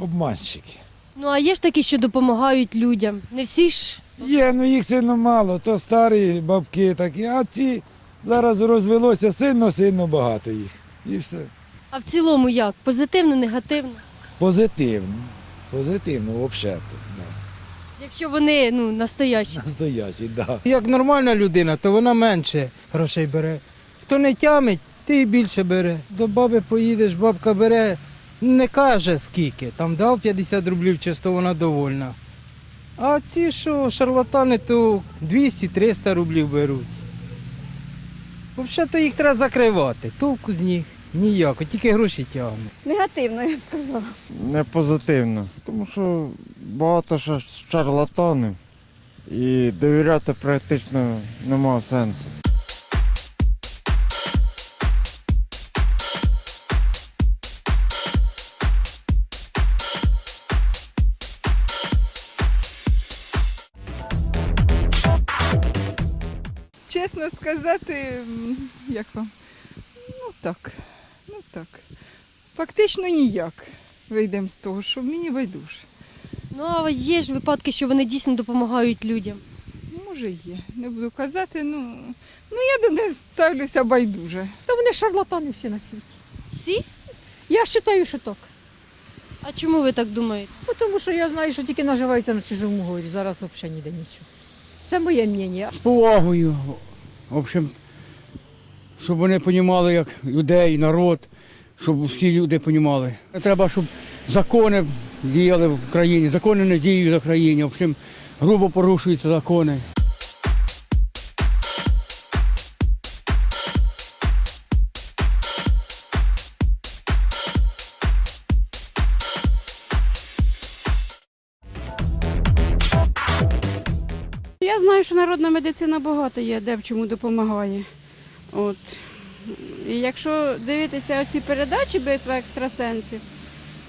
обманщики. Ну а є ж такі, що допомагають людям. Не всі ж. Є, ну їх сильно мало, то старі бабки такі, а ці зараз розвелося сильно-сильно багато їх. І все. А в цілому як? Позитивно, негативно? Позитивно. Позитивно, взагалі. Да. Якщо вони ну, настоящі. Настоячий, да. Як нормальна людина, то вона менше грошей бере. Хто не тямить, ти і більше бере. До баби поїдеш, бабка бере, не каже скільки. Там дав 50 рублів, чисто вона довольна. А ці, що шарлатани, то 200-300 рублів беруть. Взагалі то їх треба закривати. Толку з них ніяко, тільки гроші тягнуть. Негативно, я б сказала. Не позитивно, тому що багато ша- шарлатанів і довіряти практично немає сенсу. Чесно сказати, як вам? Ну так, ну так. Фактично ніяк. Вийдемо з того, що мені байдуже. Ну а є ж випадки, що вони дійсно допомагають людям. Може є. Не буду казати, ну, ну я до них ставлюся байдуже. Та вони шарлатани всі на світі. Всі? Я вважаю, що так. А чому ви так думаєте? Тому що я знаю, що тільки наживаються на чужому горі. Зараз взагалі ніде нічого. Це моє мнення. з повагою. В общем, щоб вони розуміли, як людей, народ, щоб всі люди розуміли. Треба, щоб закони діяли в країні. Закони не діють в країні. В общем, грубо порушуються закони. Я знаю, що народна медицина багато є, де в чому допомагає. От. І якщо дивитися оці передачі битва екстрасенсів,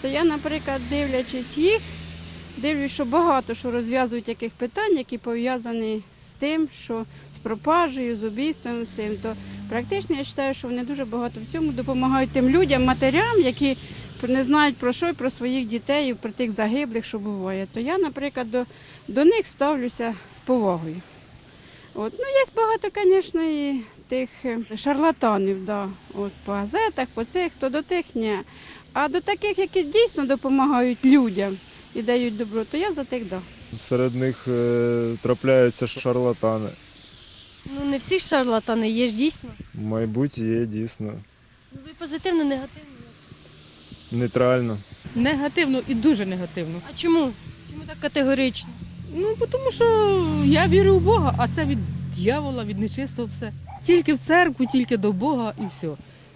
то я, наприклад, дивлячись їх, дивлюсь, що багато що розв'язують яких питань, які пов'язані з тим, що з пропажею, з убійством, з то практично я вважаю, що вони дуже багато в цьому допомагають тим людям, матерям, які не знають про що і про своїх дітей, і про тих загиблих, що буває. То я, наприклад, до, до них ставлюся з повагою. От. Ну, є багато, звісно, і тих е, шарлатанів, да. От, по газетах, по цих, то до тих ні. А до таких, які дійсно допомагають людям і дають добро, то я за тих да. Серед них е, трапляються шарлатани. Ну не всі ж шарлатани, є ж дійсно. Мабуть, є дійсно Ну ви позитивно, негативно. Нейтрально. Негативно і дуже негативно. А чому? Чому так категорично? Ну, тому що я вірю в Бога, а це від дьявола, від нечистого все. Тільки в церкву, тільки до Бога і все.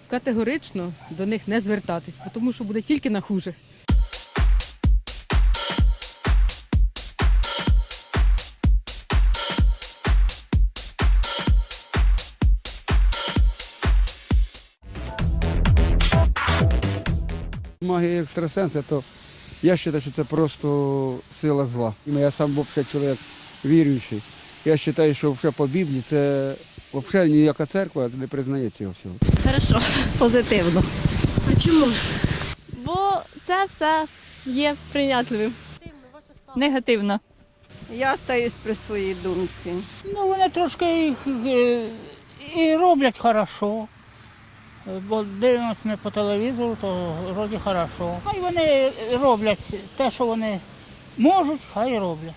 Категорично до них не звертатись, тому що буде тільки на хуже. Магія екстрасенса, то я вважаю, що це просто сила зла. Я сам взагалі чоловік віруючий. Я вважаю, що взагалі по Біблії це взагалі ніяка церква не признає цього всього. Хорошо. Позитивно. А чому? Бо це все є прийнятливим. Негативно. Я остаюсь при своїй думці. Ну, вони трошки їх е, і роблять хорошо. Бо дивимося ми по телевізору, то вроді хорошо. Хай вони роблять те, що вони можуть, хай роблять.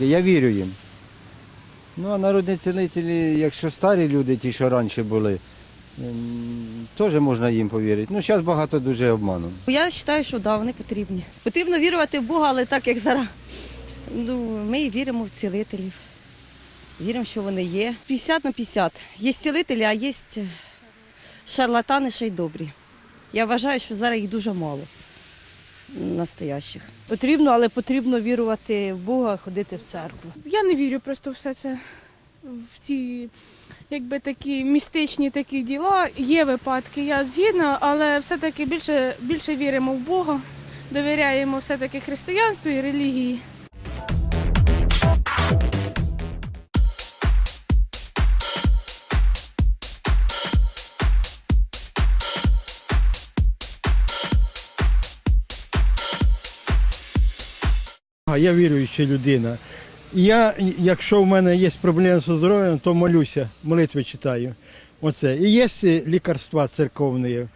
Я вірю їм. Ну а народні цілителі, якщо старі люди, ті, що раніше були, теж можна їм повірити. Ну, зараз багато дуже обману. Я вважаю, що да, вони потрібні. Потрібно вірувати в Бога, але так як зараз. Ну, ми і віримо в цілителів. Віримо, що вони є. 50 на 50. Є цілителі, а є шарлатани ще й добрі. Я вважаю, що зараз їх дуже мало настоящих. Потрібно, але потрібно вірувати в Бога, ходити в церкву. Я не вірю просто в все це в ці якби такі містичні такі діла. Є випадки, я згідна, але все-таки більше, більше віримо в Бога, довіряємо все-таки християнству і релігії. А Я віруюча людина. Я, якщо в мене є проблеми зі здоров'ям, то молюся, молитви читаю. Оце. І є лікарства церковні,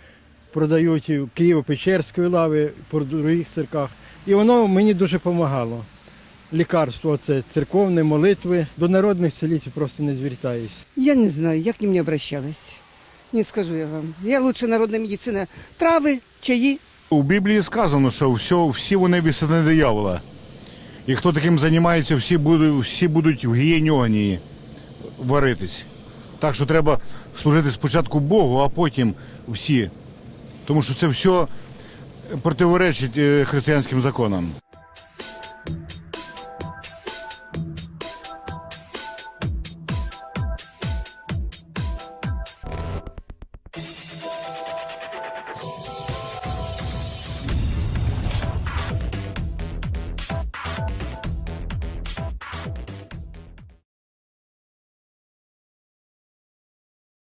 продають в Києво-Печерської лави, по других церквах. І воно мені дуже допомагало. Лікарство це церковне, молитви. До народних цілітів просто не звертаюсь. Я не знаю, як к ним не обращалась. Не скажу я вам. Я лучше народна медицина. Трави, чаї. У Біблії сказано, що все, всі вони висоти диявола. І хто таким займається, всі будуть, всі будуть в гієні варитись. Так що треба служити спочатку Богу, а потім всі. Тому що це все противоречить е, християнським законам.